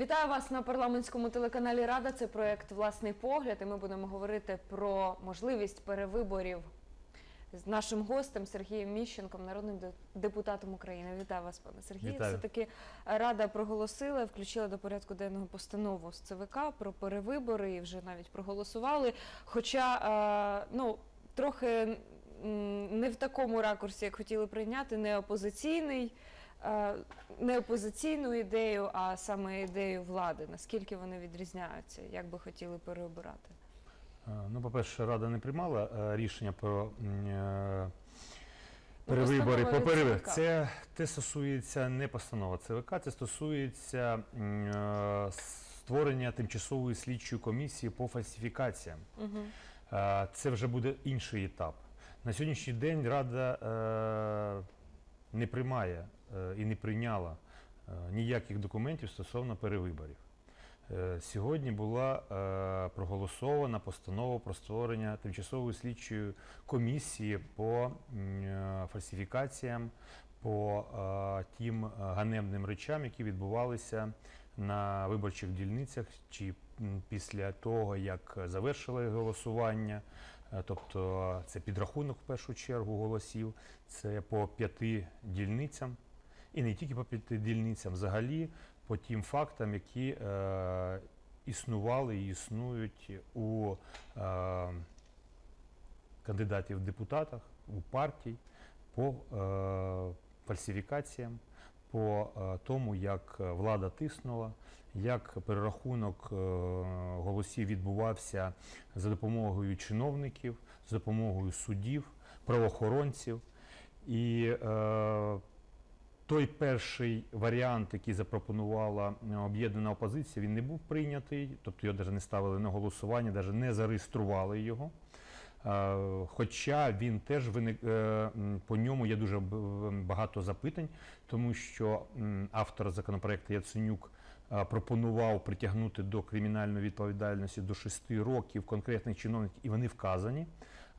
Вітаю вас на парламентському телеканалі Рада. Це проект Власний погляд. І ми будемо говорити про можливість перевиборів з нашим гостем Сергієм Міщенком, народним депутатом України. Вітаю вас, пане Сергію. Вітаю. Все таки Рада проголосила, включила до порядку денного постанову з ЦВК про перевибори і вже навіть проголосували. Хоча е, ну трохи не в такому ракурсі, як хотіли прийняти, не опозиційний. Е, Не опозиційну ідею, а саме ідею влади. Наскільки вони відрізняються, як би хотіли переобирати? Е, Ну, по-перше, Рада не приймала е, рішення про Ну, перевибори. По від перевиборах. Це те стосується не постанова ЦВК, це стосується створення тимчасової слідчої комісії по фальсифікаціям. Угу. Це вже буде інший етап. На сьогоднішній день Рада не приймає е, і не прийняла е, ніяких документів стосовно перевиборів. Е, Сьогодні була проголосована постанова про створення тимчасової слідчої комісії по фальсифікаціям, по тим ганебним речам, які відбувалися на виборчих дільницях, чи після того, як завершили голосування. Е, Тобто це підрахунок в першу чергу голосів, це по п'яти дільницям, і не тільки по п'яти дільницям, взагалі по тим фактам, які е, існували і існують у е, кандидатів в депутатах, у партій по е, фальсифікаціям, по е, тому, як влада тиснула, як перерахунок е, голосів відбувався за допомогою чиновників, за допомогою суддів, правоохоронців. І е, той перший варіант, який запропонувала е, об'єднана опозиція, він не був прийнятий, тобто його навіть не ставили на голосування, навіть не зареєстрували його. Е, Хоча він теж виник е, по ньому є дуже багато запитань, тому що автор законопроекту Яценюк е, пропонував притягнути до кримінальної відповідальності до 6 років конкретних чиновників, і вони вказані.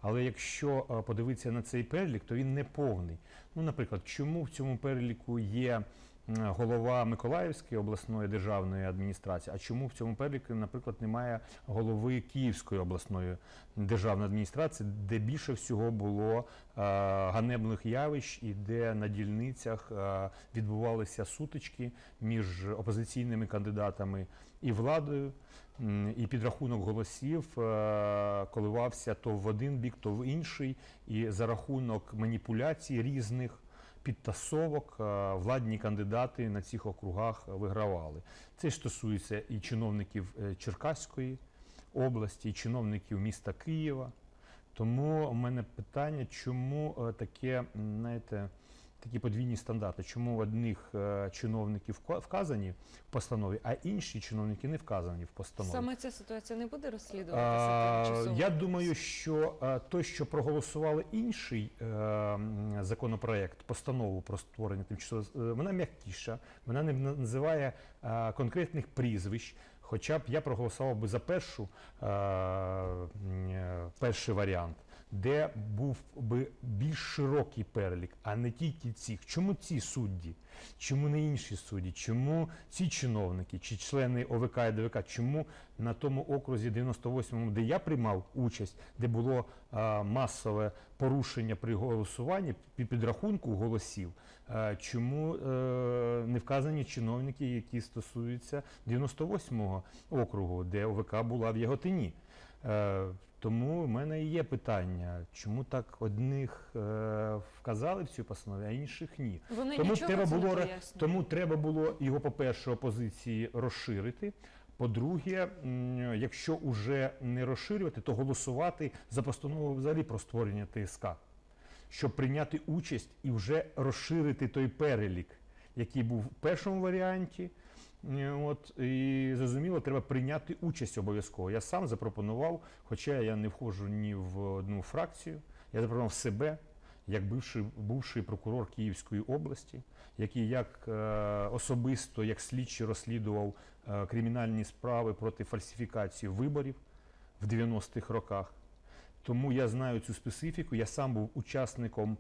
Але якщо подивитися на цей перелік, то він не повний. Ну, наприклад, чому в цьому переліку є голова Миколаївської обласної державної адміністрації, а чому в цьому переліку, наприклад, немає голови Київської обласної державної адміністрації, де більше всього було е, ганебних явищ і де на дільницях е, відбувалися сутички між опозиційними кандидатами і владою. І підрахунок голосів е, коливався то в один бік, то в інший. І за рахунок маніпуляцій різних підтасовок е, владні кандидати на цих округах вигравали. Це стосується і чиновників е, Черкаської області, і чиновників міста Києва. Тому у мене питання, чому е, таке, знаєте, такі подвійні стандарти, чому в одних е, чиновників вка- вказані в постанові, а інші чиновники не вказані в постанові. Саме ця ситуація не буде розслідуватися. Я думаю, що е, той, що проголосували інший е, законопроект, постанову про створення тимчасового, е, вона м'якіша, вона не називає конкретних прізвищ. Хоча б я проголосував би за першу, перший варіант, де був би більш широкий перелік, а не тільки цих. Чому ці судді? Чому не інші судді? Чому ці чиновники чи члени ОВК і ДВК? Чому на тому окрузі 98-му, де я приймав участь, де було а, масове порушення при голосуванні під підрахунку голосів? а, чому е, не вказані чиновники, які стосуються 98-го округу, де ОВК була в Яготині? Е, тому в мене і є питання, чому так одних е, вказали в цю постанову, а інших ні. Вони Тому нічого треба це не було ре- пояснюють? тому треба було його, по-перше, опозиції розширити. По-друге, м, якщо вже не розширювати, то голосувати за постанову взагалі про створення ТСК, щоб прийняти участь і вже розширити той перелік, який був в першому варіанті. Е, От і зрозуміло, треба прийняти участь обов'язково. Я сам запропонував, хоча я не входжу ні в одну фракцію, я запропонував себе як бивший, бувший прокурор Київської області, який як е, особисто, як слідчий розслідував е, кримінальні справи проти фальсифікації виборів в 90-х роках. Тому я знаю цю специфіку. Я сам був учасником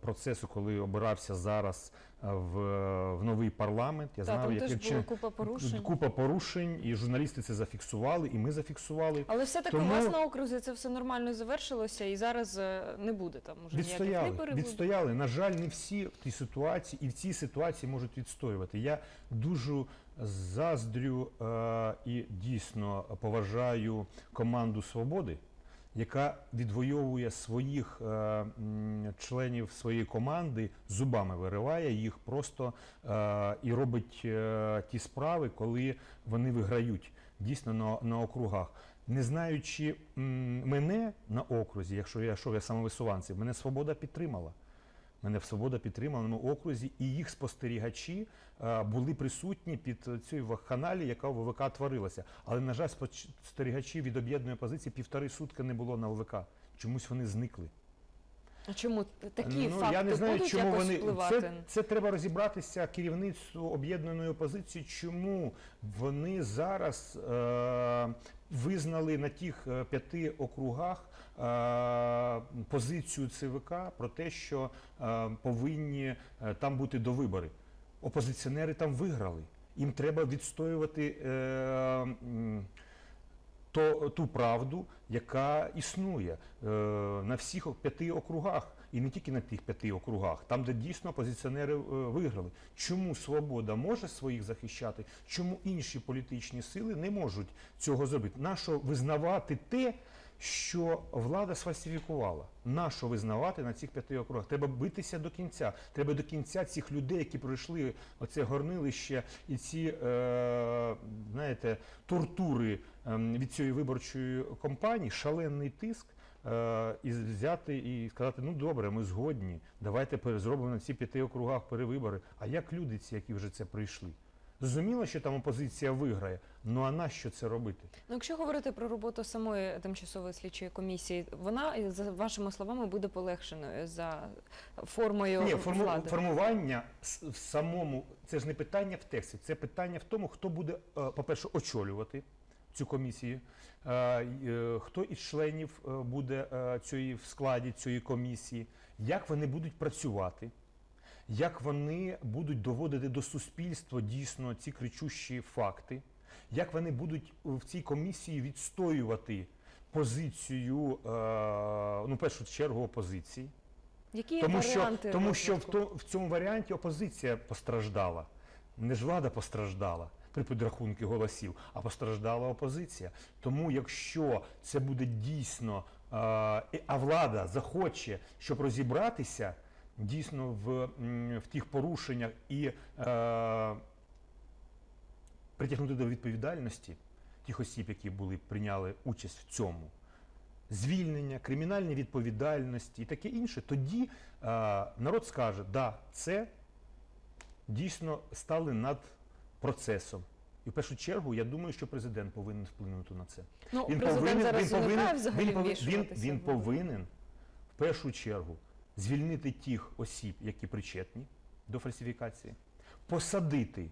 процесу, коли обирався зараз в, в новий парламент. Я Та, знав, там як, теж як була чи- купа порушень. купа порушень, і журналісти це зафіксували, і ми зафіксували. Але все-таки Тому- у вас на окрузі це все нормально завершилося, і зараз е, не буде там уже ніяких Відстояли, виборів. відстояли. На жаль, не всі в тій ситуації і в цій ситуації можуть відстоювати. Я дуже заздрю е, і дійсно поважаю команду свободи, яка відвоює своїх е, членів своєї команди, зубами вириває їх просто е, і робить е, ті справи, коли вони виграють дійсно на, на округах. Не знаючи м, мене на окрузі, якщо я йшов я самовисуванців, мене свобода підтримала. Мене свобода підтримала на окрузі, і їх спостерігачі е, були присутні під цією вакханалією, яка в ОВК творилася. Але, на жаль, спостерігачів від об'єднаної позиції півтори сутки не було на ОВК. Чомусь вони зникли. А чому такі ну, факти я не знаю, будуть чому якось вони впливати? це, це треба розібратися керівництву об'єднаної опозиції, чому вони зараз е, визнали на тих е, п'яти округах е, позицію ЦВК про те, що е, повинні е, там бути до вибори. Опозиціонери там виграли. Їм треба відстоювати. Е, то, ту правду, яка існує е, на всіх п'яти округах, і не тільки на тих п'яти округах, там, де дійсно опозиціонери е, виграли. Чому свобода може своїх захищати? Чому інші політичні сили не можуть цього зробити? Нащо визнавати те, що влада сфальсифікувала? Нащо визнавати на цих п'яти округах? Треба битися до кінця. Треба до кінця цих людей, які пройшли оце горнилище і ці, е, знаєте, тортури ем, від цієї виборчої кампанії, шалений тиск. е, І взяти і сказати, ну добре, ми згодні, давайте зробимо на ці п'яти округах перевибори. А як люди ці, які вже це пройшли? Зрозуміло, що там опозиція виграє, ну а нащо це робити? Ну, якщо говорити про роботу самої тимчасової слідчої комісії, вона, за вашими словами, буде полегшеною за формою Ні, форму, влади. формування в самому це ж не питання в тексті, це питання в тому, хто буде, е, по-перше, очолювати цю комісію, е, е, хто із членів буде цієї в складі цієї комісії, як вони будуть працювати. Як вони будуть доводити до суспільства дійсно ці кричущі факти, як вони будуть в цій комісії відстоювати позицію, е, ну, в першу чергу, опозиції, Які тому що, тому що в, то, в цьому варіанті опозиція постраждала. Не ж влада постраждала при підрахунку голосів, а постраждала опозиція. Тому якщо це буде дійсно, е, а влада захоче, щоб розібратися дійсно в, в тих порушеннях і е, притягнути до відповідальності тих осіб, які були прийняли участь в цьому, звільнення, кримінальні відповідальності і таке інше, тоді е, народ скаже, да, це дійсно стали над процесом. І в першу чергу я думаю, що президент повинен вплинути на це. Ну, Він президент повинен, зараз він повинен, він, повинен, він, він повинен в першу чергу звільнити тих осіб, які причетні до фальсифікації, посадити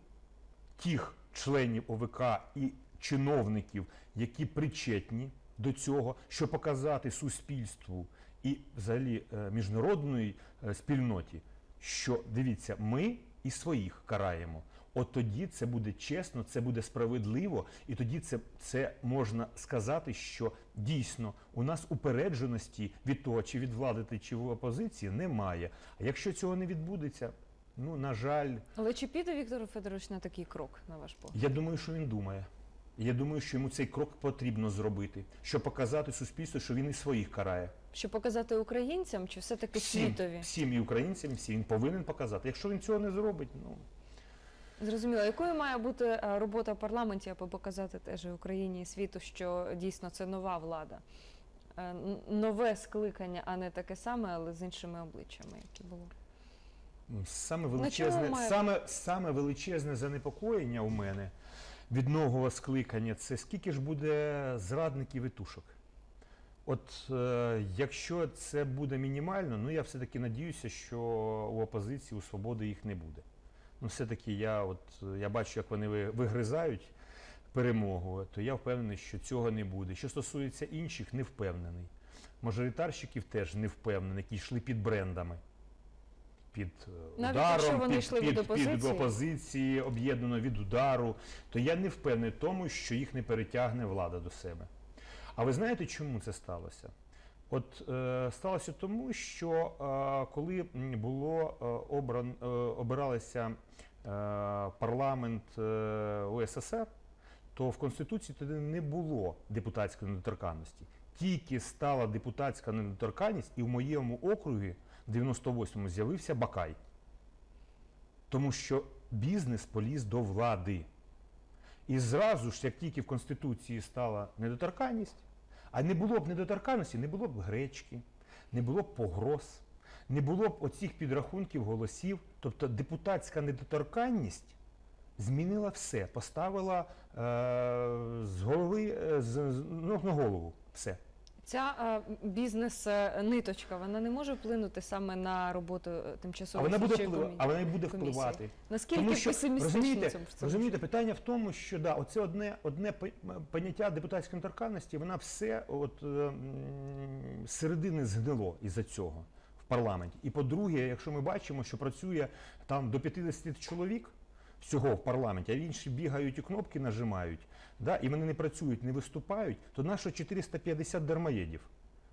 тих членів ОВК і чиновників, які причетні до цього, щоб показати суспільству і взагалі е, міжнародної е, спільноті, що дивіться, ми і своїх караємо. От тоді це буде чесно, це буде справедливо, і тоді це, це можна сказати, що дійсно у нас упередженості від того, чи від влади чи в опозиції, немає. А якщо цього не відбудеться, ну на жаль, Але чи піде Віктор Федорович на такий крок, на ваш погляд? я думаю, що він думає. Я думаю, що йому цей крок потрібно зробити, щоб показати суспільству, що він і своїх карає. Щоб показати українцям, чи все-таки Всім, світові? всім і українцям, всім він повинен показати. Якщо він цього не зробить, ну Зрозуміло, якою має бути е, робота в парламенті, аби показати теж Україні і світу, що дійсно це нова влада, Е, нове скликання, а не таке саме, але з іншими обличчями, які було. Ну, Саме величезне, має- саме, саме величезне занепокоєння у мене від нового скликання це скільки ж буде зрадників і тушок. От е, якщо це буде мінімально, ну я все-таки надіюся, що у опозиції, у свободи їх не буде. Ну, все-таки я, от, я бачу, як вони вигризають перемогу, то я впевнений, що цього не буде. Що стосується інших, не впевнений. мажоритарщиків теж не впевнений, які йшли під брендами. Під е, Навіть ударом, вони під, йшли під, від опозиції? під опозиції, об'єднано від удару, то я не впевнений тому, що їх не перетягне влада до себе. А ви знаєте, чому це сталося? От е, сталося тому, що е, коли було е, обран, е, обиралися е, парламент е, УССР, то в Конституції тоді не було депутатської недоторканності. Тільки стала депутатська недоторканність, і в моєму округі в 98-му з'явився Бакай. Тому що бізнес поліз до влади. І зразу ж, як тільки в Конституції стала недоторканність, а не було б недоторканності, не було б гречки, не було б погроз, не було б оцих підрахунків голосів. Тобто депутатська недоторканність змінила все, поставила е, з голови е, з, ног на голову все. Ця е, бізнес-ниточка, вона не може вплинути саме на роботу е, А тимчасової вона буде комісії? а вона і буде комісії. впливати. Наскільки Тому що, розумієте, це розумієте, питання в тому, що да, оце одне, одне поняття депутатської недоторканності, вона все от, е, середини згнило із-за цього в парламенті. І по-друге, якщо ми бачимо, що працює там до 50 чоловік всього в парламенті, а інші бігають і кнопки нажимають, да, і вони не працюють, не виступають, то нащо 450 дармоєдів?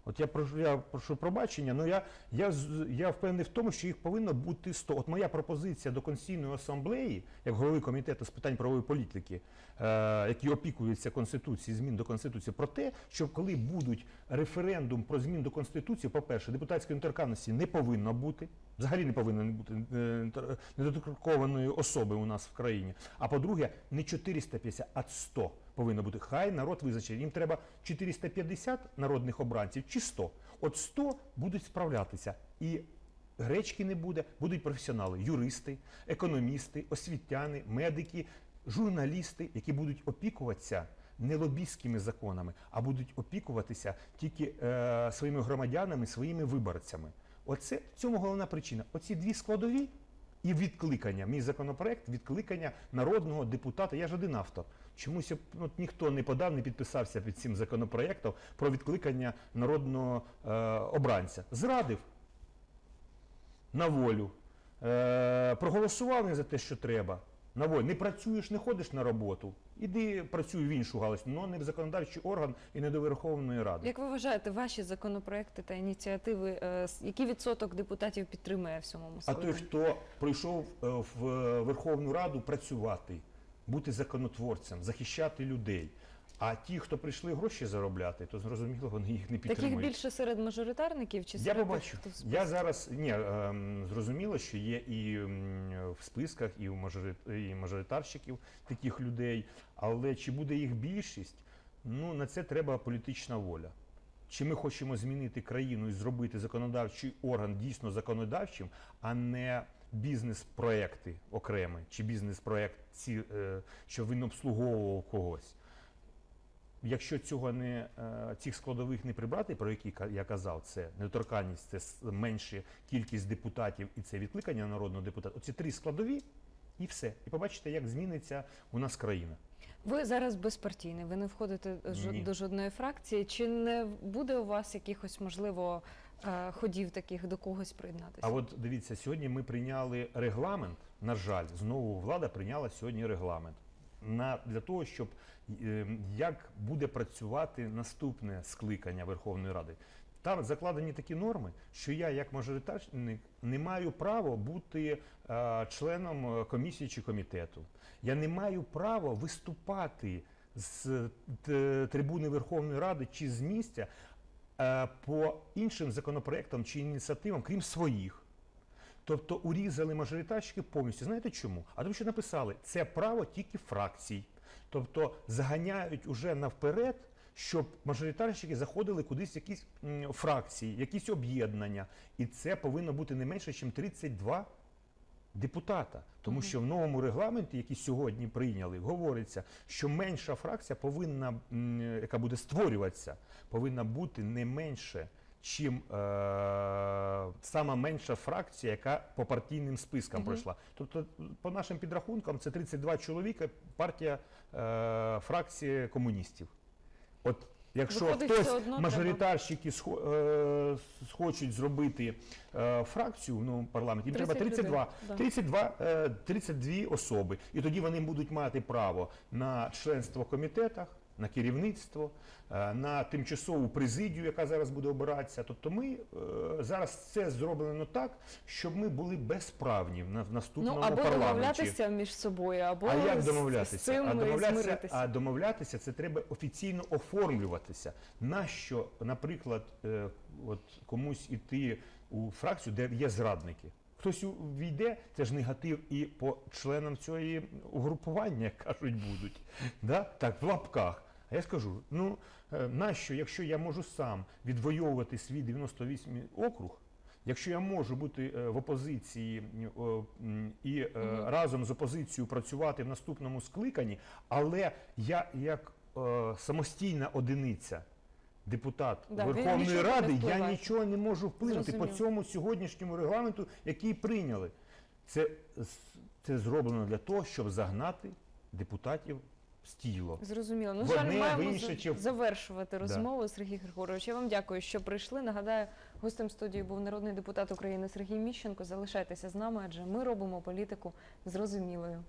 От я прошу, я прошу пробачення, але я, я, я впевнений в тому, що їх повинно бути 100. От моя пропозиція до Конституційної асамблеї, як голови комітету з питань правової політики, е, які опікуються Конституцією, змін до Конституції, про те, що коли будуть референдум про змін до Конституції, по-перше, депутатської недоторканності не повинно бути. Взагалі не повинно бути е, недоторкованої особи у нас в країні. А по-друге, не 450, а 100 повинно бути. Хай народ визначить. Їм треба 450 народних обранців чи 100. От 100 будуть справлятися. І гречки не буде, будуть професіонали, юристи, економісти, освітяни, медики, журналісти, які будуть опікуватися не лобістськими законами, а будуть опікуватися тільки е, своїми громадянами, своїми виборцями. Оце в цьому головна причина. Оці дві складові і відкликання. Мій законопроект відкликання народного депутата. Я ж один автор. Чомусь от, ніхто не подав, не підписався під цим законопроектом про відкликання народного е, обранця. Зрадив на волю. Е, проголосував не за те, що треба. На волю. Не працюєш, не ходиш на роботу. Іди працюй в іншу галузь, але не в законодавчий орган і не до Верховної Ради. Як ви вважаєте, ваші законопроекти та ініціативи, е, який відсоток депутатів підтримує в цьому А той, хто прийшов е, в Верховну Раду працювати, бути законотворцем, захищати людей. А ті, хто прийшли гроші заробляти, то зрозуміло, вони їх не Таких підтримують. більше серед мажоритарників чи Я серед тих, побачу. хто в Я зараз ні, ем, зрозуміло, що є і в списках, і у мажорит, і мажоритарщиків таких людей. Але чи буде їх більшість? Ну на це треба політична воля. Чи ми хочемо змінити країну і зробити законодавчий орган дійсно законодавчим, а не бізнес-проекти окремі, чи бізнес-проект, е, що він обслуговував когось. Якщо цього не е, цих складових не прибрати, про які я казав, це недоторканність, це менша кількість депутатів і це відкликання народного депутата. Оці три складові, і все. І побачите, як зміниться у нас країна. Ви зараз безпартійний, ви не входите жо- Ні. до жодної фракції. Чи не буде у вас якихось, можливо, е, ходів таких до когось приєднатися? А от дивіться, сьогодні ми прийняли регламент. На жаль, знову влада прийняла сьогодні регламент на для того, щоб е, як буде працювати наступне скликання Верховної Ради. Там закладені такі норми, що я, як мажоритарник, не маю права бути е, членом е, комісії чи комітету. Я не маю права виступати з трибуни Верховної Ради чи з місця е, по іншим законопроектам чи ініціативам, крім своїх. Тобто урізали мажоритарщики повністю. Знаєте чому? А тому що написали, це право тільки фракцій. Тобто заганяють уже навперед, щоб мажоритарщики заходили кудись в якісь фракції, якісь об'єднання. І це повинно бути не менше, ніж 32 депутата. Тому що в новому регламенті, який сьогодні прийняли, говориться, що менша фракція повинна, яка буде створюватися, повинна бути не менше, чим е, сама менша фракція, яка по партійним спискам Мгм. пройшла. Тобто, по нашим підрахункам, це 32 чоловіка, партія е, фракції комуністів. От Якщо Виходить, хтось мажоритарщики схо- е, схочуть зробити е, фракцію в новому парламенті, їм треба 30 людей, 32, да. 32, е, 32 особи. І тоді вони будуть мати право на членство в комітетах, на керівництво, е, на тимчасову президію, яка зараз буде обиратися. Тобто ми е, зараз це зроблено так, щоб ми були безправні в на- в Ну наступному або парламенті. домовлятися між собою, або А як домовлятися? з цим а, домовлятися змиритися. а домовлятися це треба офіційно оформлюватися. Нащо, наприклад, е, от комусь іти у фракцію, де є зрадники? Хтось у- війде, це ж негатив і по членам цього угрупування, як кажуть, будуть. Да? Так, в лапках. Я скажу: ну е, нащо, якщо я можу сам відвоювати свій 98 округ, якщо я можу бути е, в опозиції і е, разом з опозицією працювати в наступному скликанні, але я як самостійна одиниця. Депутат Да, Верховної Ради, я нічого не можу вплинути по цьому сьогоднішньому регламенту, який прийняли. Це, це зроблено для того, щоб загнати депутатів з тіло. Зрозуміло. Ну, жаль, маємо за- чи завершувати завершувати Да. розмову. Сергій Григорович, я вам дякую, що прийшли. Нагадаю, гостем студії був народний депутат України Сергій Міщенко. Залишайтеся з нами, адже ми робимо політику зрозумілою.